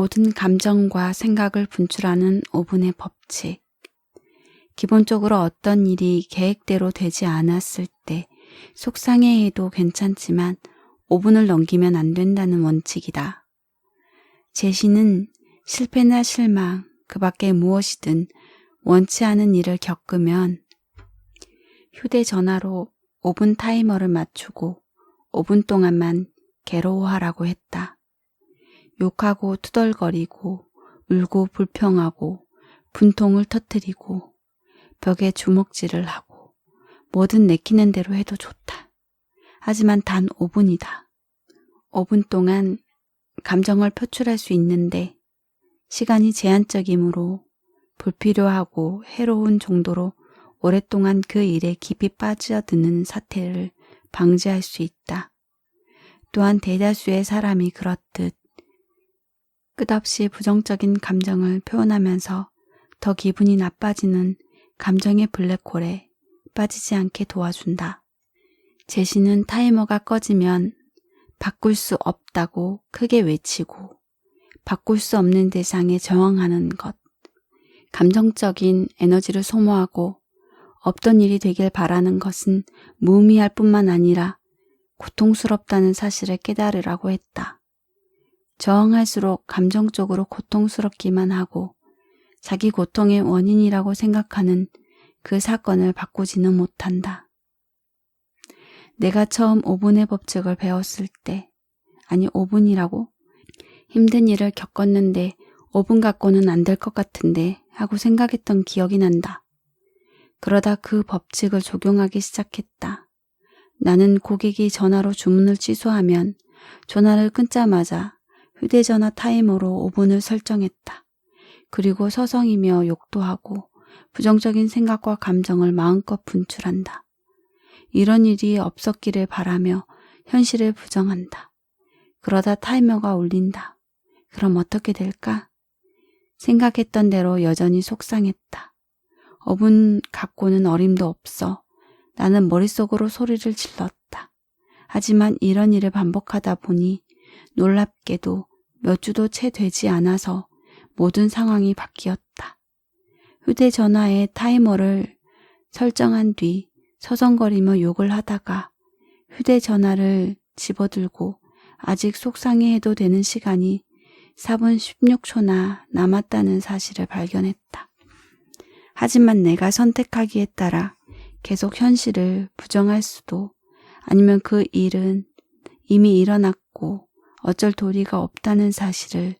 모든 감정과 생각을 분출하는 5분의 법칙. 기본적으로 어떤 일이 계획대로 되지 않았을 때 속상해해도 괜찮지만 5분을 넘기면 안 된다는 원칙이다. 제시는 실패나 실망, 그 밖에 무엇이든 원치 않은 일을 겪으면 휴대전화로 5분 타이머를 맞추고 5분 동안만 괴로워하라고 했다. 욕하고 투덜거리고 울고 불평하고 분통을 터뜨리고 벽에 주먹질을 하고 뭐든 내키는 대로 해도 좋다. 하지만 단 5분이다. 5분 동안 감정을 표출할 수 있는데 시간이 제한적이므로 불필요하고 해로운 정도로 오랫동안 그 일에 깊이 빠져드는 사태를 방지할 수 있다. 또한 대다수의 사람이 그렇듯 끝없이 부정적인 감정을 표현하면서 더 기분이 나빠지는 감정의 블랙홀에 빠지지 않게 도와준다. 제시는 타이머가 꺼지면 바꿀 수 없다고 크게 외치고 바꿀 수 없는 대상에 저항하는 것, 감정적인 에너지를 소모하고 없던 일이 되길 바라는 것은 무의미할 뿐만 아니라 고통스럽다는 사실을 깨달으라고 했다. 저항할수록 감정적으로 고통스럽기만 하고 자기 고통의 원인이라고 생각하는 그 사건을 바꾸지는 못한다. 내가 처음 5분의 법칙을 배웠을 때, 아니 5분이라고? 힘든 일을 겪었는데 5분 갖고는 안 될 것 같은데 하고 생각했던 기억이 난다. 그러다 그 법칙을 적용하기 시작했다. 나는 고객이 전화로 주문을 취소하면 전화를 끊자마자 휴대전화 타이머로 5분을 설정했다. 그리고 서성이며 욕도 하고 부정적인 생각과 감정을 마음껏 분출한다. 이런 일이 없었기를 바라며 현실을 부정한다. 그러다 타이머가 울린다. 그럼 어떻게 될까? 생각했던 대로 여전히 속상했다. 5분 갖고는 어림도 없어. 나는 머릿속으로 소리를 질렀다. 하지만 이런 일을 반복하다 보니 놀랍게도 몇 주도 채 되지 않아서 모든 상황이 바뀌었다. 휴대전화에 타이머를 설정한 뒤 서성거리며 욕을 하다가 휴대전화를 집어들고 아직 속상해해도 되는 시간이 4분 16초나 남았다는 사실을 발견했다. 하지만 내가 선택하기에 따라 계속 현실을 부정할 수도 아니면 그 일은 이미 일어났고 어쩔 도리가 없다는 사실을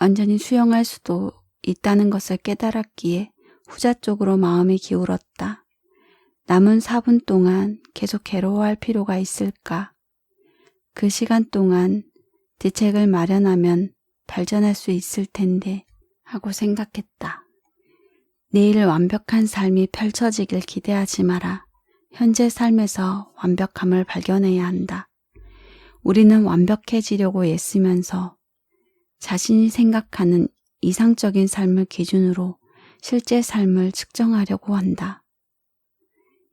완전히 수용할 수도 있다는 것을 깨달았기에 후자 쪽으로 마음이 기울었다. 남은 4분 동안 계속 괴로워할 필요가 있을까? 그 시간 동안 대책을 마련하면 발전할 수 있을 텐데 하고 생각했다. 내일 완벽한 삶이 펼쳐지길 기대하지 마라. 현재 삶에서 완벽함을 발견해야 한다. 우리는 완벽해지려고 애쓰면서 자신이 생각하는 이상적인 삶을 기준으로 실제 삶을 측정하려고 한다.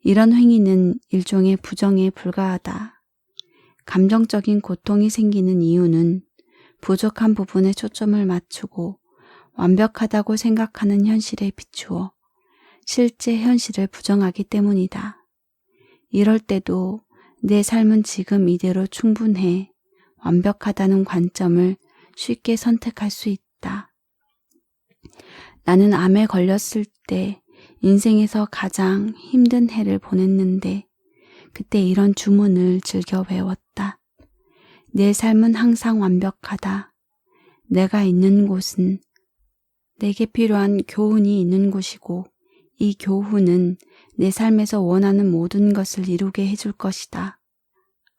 이런 행위는 일종의 부정에 불과하다. 감정적인 고통이 생기는 이유는 부족한 부분에 초점을 맞추고 완벽하다고 생각하는 현실에 비추어 실제 현실을 부정하기 때문이다. 이럴 때도 내 삶은 지금 이대로 충분해 완벽하다는 관점을 쉽게 선택할 수 있다. 나는 암에 걸렸을 때 인생에서 가장 힘든 해를 보냈는데 그때 이런 주문을 즐겨 외웠다. 내 삶은 항상 완벽하다. 내가 있는 곳은 내게 필요한 교훈이 있는 곳이고 이 교훈은 내 삶에서 원하는 모든 것을 이루게 해줄 것이다.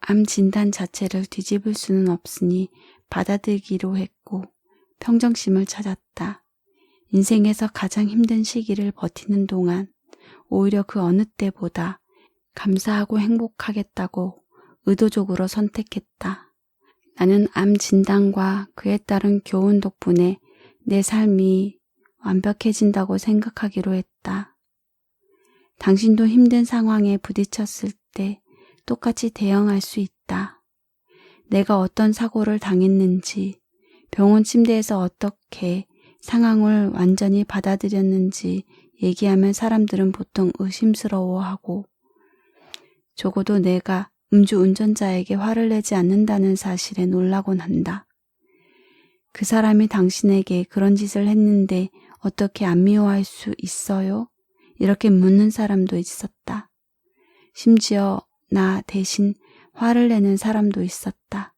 암 진단 자체를 뒤집을 수는 없으니 받아들기로 했고 평정심을 찾았다. 인생에서 가장 힘든 시기를 버티는 동안 오히려 그 어느 때보다 감사하고 행복하겠다고 의도적으로 선택했다. 나는 암 진단과 그에 따른 교훈 덕분에 내 삶이 완벽해진다고 생각하기로 했다. 당신도 힘든 상황에 부딪혔을 때 똑같이 대응할 수 있다. 내가 어떤 사고를 당했는지, 병원 침대에서 어떻게 상황을 완전히 받아들였는지 얘기하면 사람들은 보통 의심스러워하고 적어도 내가 음주 운전자에게 화를 내지 않는다는 사실에 놀라곤 한다. 그 사람이 당신에게 그런 짓을 했는데 어떻게 안 미워할 수 있어요? 이렇게 묻는 사람도 있었다. 심지어 나 대신 화를 내는 사람도 있었다.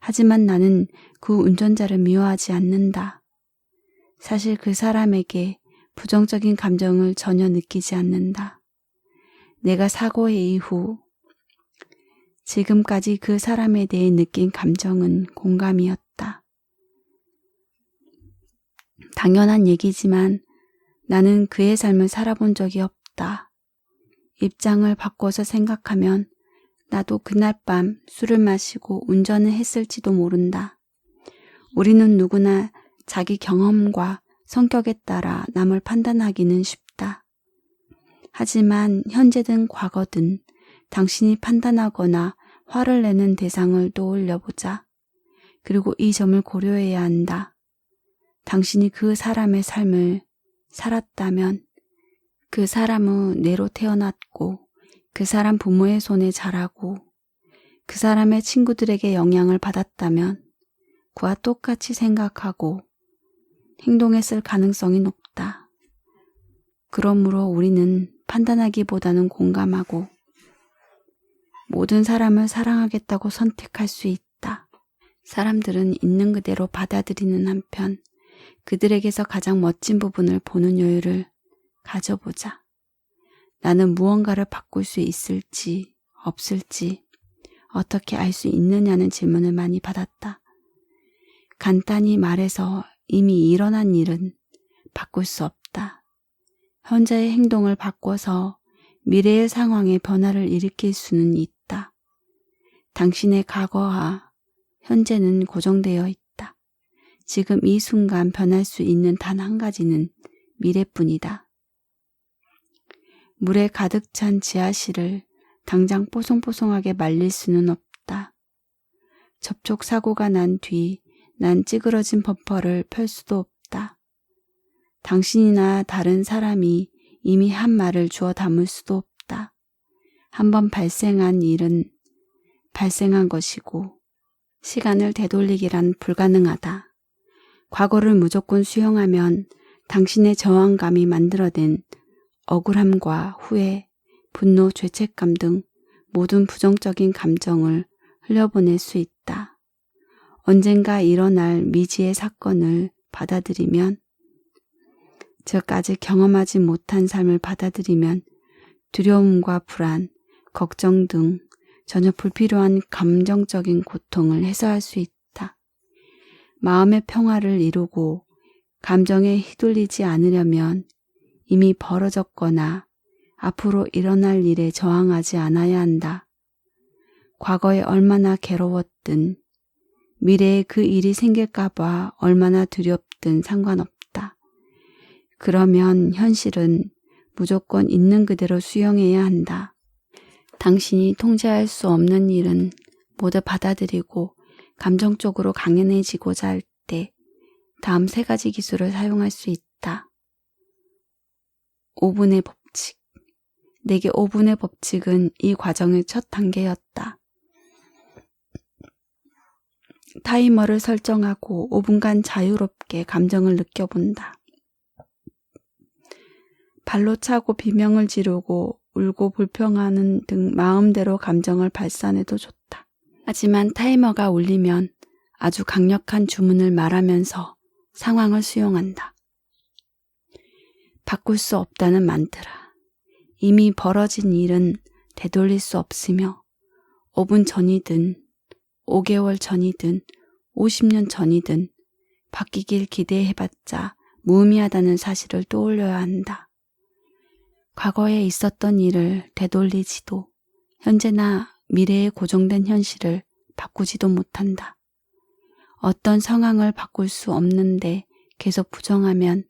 하지만 나는 그 운전자를 미워하지 않는다. 사실 그 사람에게 부정적인 감정을 전혀 느끼지 않는다. 내가 사고의 이후 지금까지 그 사람에 대해 느낀 감정은 공감이었다. 당연한 얘기지만 나는 그의 삶을 살아본 적이 없다. 입장을 바꿔서 생각하면 나도 그날 밤 술을 마시고 운전을 했을지도 모른다. 우리는 누구나 자기 경험과 성격에 따라 남을 판단하기는 쉽다. 하지만 현재든 과거든 당신이 판단하거나 화를 내는 대상을 떠올려 보자. 그리고 이 점을 고려해야 한다. 당신이 그 사람의 삶을 살았다면 그 사람은 내로 태어났고 그 사람 부모의 손에 자라고 그 사람의 친구들에게 영향을 받았다면 그와 똑같이 생각하고 행동했을 가능성이 높다. 그러므로 우리는 판단하기보다는 공감하고 모든 사람을 사랑하겠다고 선택할 수 있다. 사람들은 있는 그대로 받아들이는 한편 그들에게서 가장 멋진 부분을 보는 여유를 가져보자. 나는 무언가를 바꿀 수 있을지 없을지 어떻게 알 수 있느냐는 질문을 많이 받았다. 간단히 말해서 이미 일어난 일은 바꿀 수 없다. 현재의 행동을 바꿔서 미래의 상황에 변화를 일으킬 수는 있다. 당신의 과거와 현재는 고정되어 있다. 지금 이 순간 변할 수 있는 단 한 가지는 미래뿐이다. 물에 가득 찬 지하실을 당장 뽀송뽀송하게 말릴 수는 없다. 접촉 사고가 난 뒤 난 찌그러진 범퍼를 펼 수도 없다. 당신이나 다른 사람이 이미 한 말을 주워 담을 수도 없다. 한번 발생한 일은 발생한 것이고 시간을 되돌리기란 불가능하다. 과거를 무조건 수용하면 당신의 저항감이 만들어낸 억울함과 후회, 분노, 죄책감 등 모든 부정적인 감정을 흘려보낼 수 있다. 언젠가 일어날 미지의 사건을 받아들이면, 즉 아직 경험하지 못한 삶을 받아들이면 두려움과 불안, 걱정 등 전혀 불필요한 감정적인 고통을 해소할 수 있다. 마음의 평화를 이루고 감정에 휘둘리지 않으려면 이미 벌어졌거나 앞으로 일어날 일에 저항하지 않아야 한다. 과거에 얼마나 괴로웠든 미래에 그 일이 생길까봐 얼마나 두렵든 상관없다. 그러면 현실은 무조건 있는 그대로 수용해야 한다. 당신이 통제할 수 없는 일은 모두 받아들이고 감정적으로 강연해지고자 할 때 다음 세 가지 기술을 사용할 수 있다. 5분의 법칙. 내게 5분의 법칙은 이 과정의 첫 단계였다. 타이머를 설정하고 5분간 자유롭게 감정을 느껴본다. 발로 차고 비명을 지르고 울고 불평하는 등 마음대로 감정을 발산해도 좋다. 하지만 타이머가 울리면 아주 강력한 주문을 말하면서 상황을 수용한다. 바꿀 수 없다는 만트라. 이미 벌어진 일은 되돌릴 수 없으며 5분 전이든 5개월 전이든 50년 전이든 바뀌길 기대해봤자 무의미하다는 사실을 떠올려야 한다. 과거에 있었던 일을 되돌리지도 현재나 미래에 고정된 현실을 바꾸지도 못한다. 어떤 상황을 바꿀 수 없는데 계속 부정하면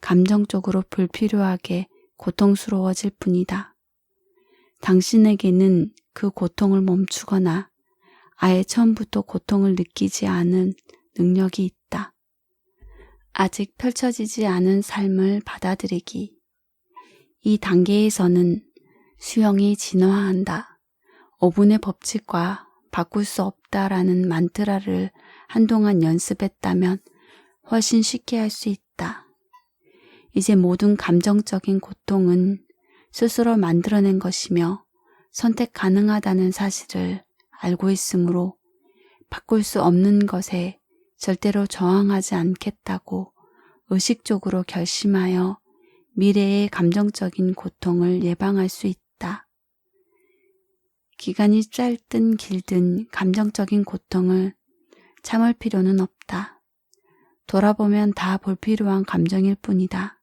감정적으로 불필요하게 고통스러워질 뿐이다. 당신에게는 그 고통을 멈추거나 아예 처음부터 고통을 느끼지 않은 능력이 있다. 아직 펼쳐지지 않은 삶을 받아들이기. 이 단계에서는 수영이 진화한다. 5분의 법칙과 바꿀 수 없다라는 만트라를 한동안 연습했다면 훨씬 쉽게 할 수 있다. 이제 모든 감정적인 고통은 스스로 만들어낸 것이며 선택 가능하다는 사실을 알고 있으므로 바꿀 수 없는 것에 절대로 저항하지 않겠다고 의식적으로 결심하여 미래의 감정적인 고통을 예방할 수 있다. 기간이 짧든 길든 감정적인 고통을 참을 필요는 없다. 돌아보면 다 불필요한 감정일 뿐이다.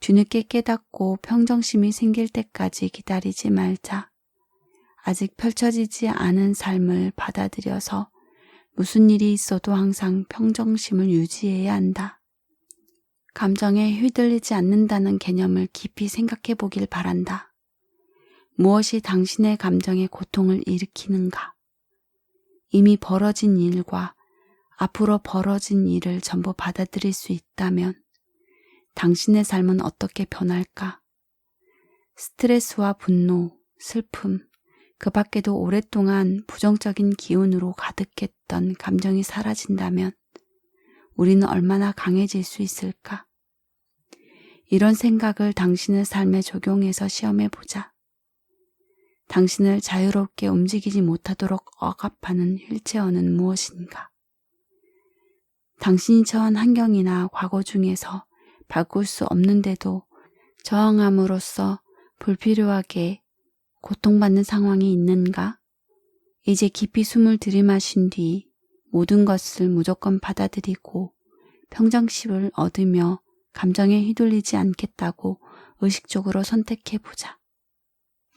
뒤늦게 깨닫고 평정심이 생길 때까지 기다리지 말자. 아직 펼쳐지지 않은 삶을 받아들여서 무슨 일이 있어도 항상 평정심을 유지해야 한다. 감정에 휘둘리지 않는다는 개념을 깊이 생각해 보길 바란다. 무엇이 당신의 감정에 고통을 일으키는가? 이미 벌어진 일과 앞으로 벌어진 일을 전부 받아들일 수 있다면 당신의 삶은 어떻게 변할까? 스트레스와 분노, 슬픔, 그 밖에도 오랫동안 부정적인 기운으로 가득했던 감정이 사라진다면 우리는 얼마나 강해질 수 있을까? 이런 생각을 당신의 삶에 적용해서 시험해 보자. 당신을 자유롭게 움직이지 못하도록 억압하는 휠체어는 무엇인가? 당신이 처한 환경이나 과거 중에서 바꿀 수 없는데도 저항함으로써 불필요하게 고통받는 상황이 있는가? 이제 깊이 숨을 들이마신 뒤 모든 것을 무조건 받아들이고 평정심을 얻으며 감정에 휘둘리지 않겠다고 의식적으로 선택해 보자.